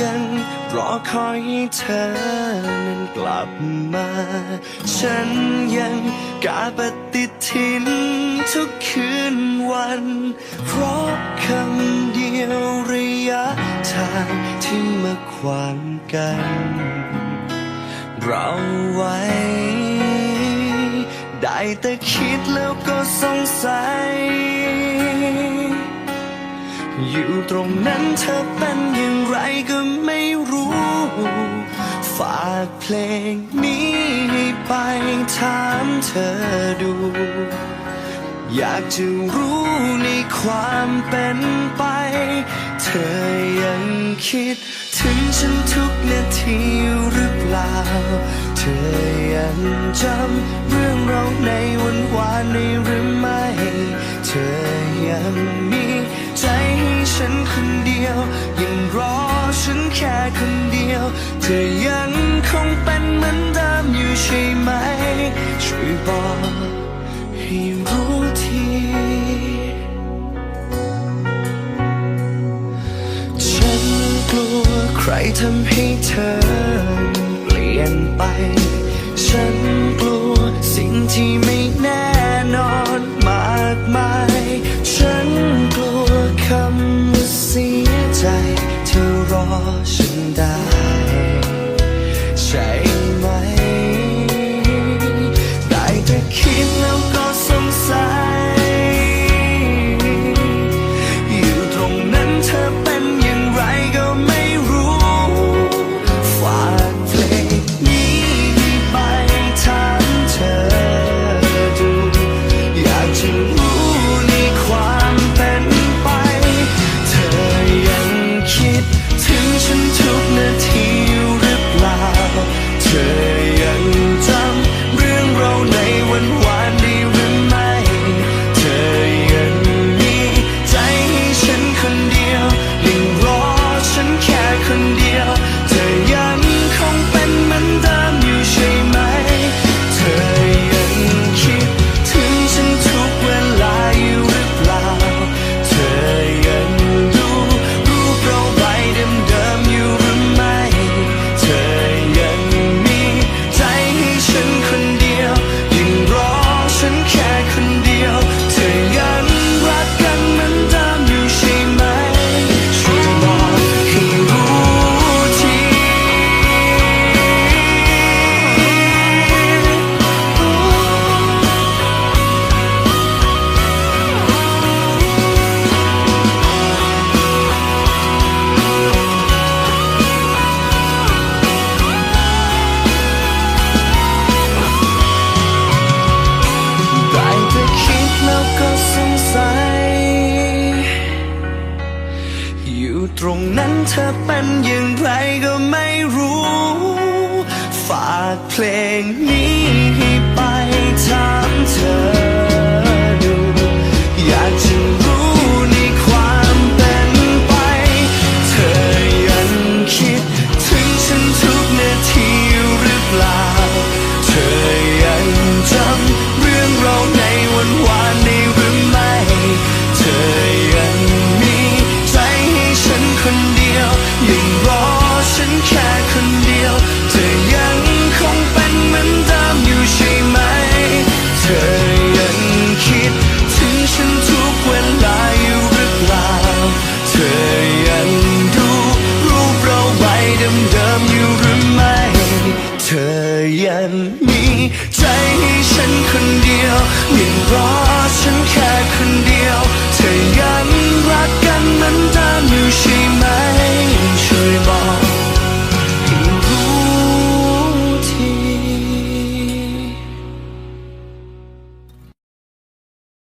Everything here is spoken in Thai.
ยังรอคอยให้เธอนั้นกลับมา ฉันยังกาปฏิทินทุกคืนวัน เพราะคำเดียวระยะทางที่มาขวางกัน เราไว้ ได้แต่คิดแล้วก็สงสัย อยู่ตรงนั้นเธอเป็นอย่างากเพลงนี้ให้ไปถามเธอดู อยากจะรู้ในความเป็นไป เธอยังคิด ถึงฉันทุกนาทีหรือเปล่า เธอยังจำเรื่องเราในวันวานในหรือไม่ เธอยังมีใจให้ฉันคนเดียว ยังรอฉันแค่คนเดียว เธอยัง ใครทำให้เธอเปลี่ยนไป ฉันกลัวสิ่งที่ไม่แน่นอน อยู่ตรงนั้นเธอเป็นอย่างไรก็ไม่รู้ ฝากเพลงนี้ไป